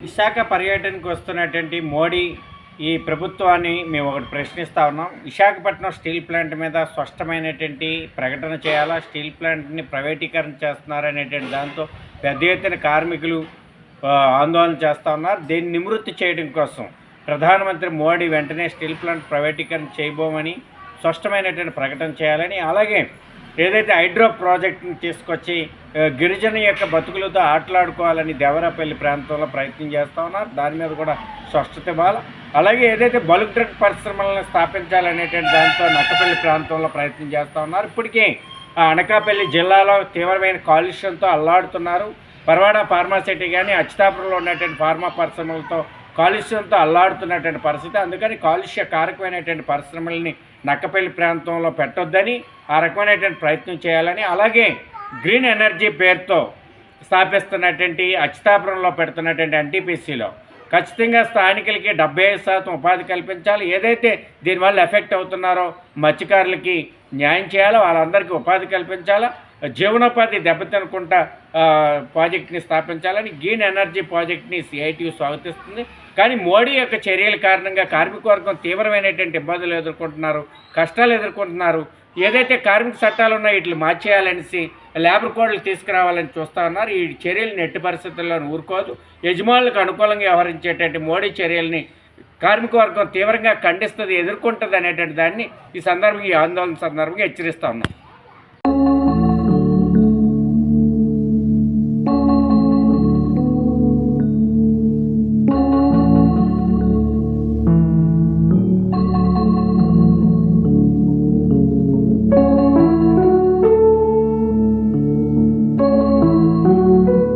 విశాఖ పర్యటనకు వస్తున్నటువంటి మోడీ ఈ ప్రభుత్వాన్ని మేము ఒకటి ప్రశ్నిస్తా ఉన్నాం. విశాఖపట్నం స్టీల్ ప్లాంట్ మీద స్పష్టమైనటువంటి ప్రకటన చేయాలా? స్టీల్ ప్లాంట్ని ప్రైవేటీకరణ చేస్తున్నారనేటువంటి దాంతో పెద్ద ఎత్తున కార్మికులు ఆందోళన చేస్తూ ఉన్నారు. దీన్ని నివృత్తి చేయడం కోసం ప్రధానమంత్రి మోడీ వెంటనే స్టీల్ ప్లాంట్ ప్రైవేటీకరణ చేయబోమని స్పష్టమైనటువంటి ప్రకటన చేయాలని అలాగే ఏదైతే హైడ్రో ప్రాజెక్ట్ని తీసుకొచ్చి గిరిజన యొక్క బతుకులతో ఆటలాడుకోవాలని దేవరాపల్లి ప్రాంతంలో ప్రయత్నం చేస్తూ ఉన్నారు. దాని మీద కూడా స్పష్టత ఇవ్వాలి. అలాగే ఏదైతే బల్క్ డ్రగ్ పరిశ్రమలను స్థాపించాలనేటువంటి దాంతో నక్కపల్లి ప్రాంతంలో ప్రయత్నం చేస్తూ ఉన్నారు. ఇప్పటికే ఆ అనకాపల్లి జిల్లాలో తీవ్రమైన కాలుష్యంతో అల్లాడుతున్నారు. పర్వాడ ఫార్మాసిటీ కానీ అచ్యుతాపురంలో ఉన్నటువంటి ఫార్మా పరిశ్రమలతో కాలుష్యంతో అల్లాడుతున్నటువంటి పరిస్థితి. అందుకని కాలుష్య కారకమైనటువంటి పరిశ్రమల్ని నక్కపల్లి ప్రాంతంలో పెట్టొద్దని ఆ రకమైనటువంటి ప్రయత్నం చేయాలని అలాగే గ్రీన్ ఎనర్జీ పేరుతో స్థాపిస్తున్నటువంటి అచితాపురంలో పెడుతున్నటువంటి ఎన్టీపీసీలో. ఖచ్చితంగా స్థానికులకి డెబ్బై ఐదు శాతం ఉపాధి కల్పించాలి. ఏదైతే దీనివల్ల ఎఫెక్ట్ అవుతున్నారో మత్స్యకారులకి న్యాయం చేయాలో వాళ్ళందరికీ ఉపాధి కల్పించాలా? జీవనోపాధి దెబ్బతినకుండా ప్రాజెక్ట్ని స్థాపించాలని గ్రీన్ ఎనర్జీ ప్రాజెక్ట్ని సిఐటియు స్వాగతిస్తుంది. కానీ మోడీ యొక్క చర్యల కారణంగా కార్మిక వర్గం తీవ్రమైనటువంటి ఇబ్బందులు ఎదుర్కొంటున్నారు కష్టాలు ఎదుర్కొంటున్నారు. ఏదైతే కార్మిక చట్టాలు ఉన్నాయో వీటిని మార్చేయాలనేసి లేబర్ కోడ్లు తీసుకురావాలని చూస్తా ఉన్నారు. ఈ చర్యలను ఎట్టి పరిస్థితుల్లో ఊరుకోదు. యజమానులకు అనుకూలంగా వ్యవహరించేటువంటి మోడీ చర్యల్ని కార్మిక వర్గం తీవ్రంగా ఖండిస్తుంది ఎదుర్కొంటుంది అనేటువంటి దాన్ని ఈ సందర్భంగా ఈ ఆందోళన సందర్భంగా హెచ్చరిస్తా ఉన్నాం.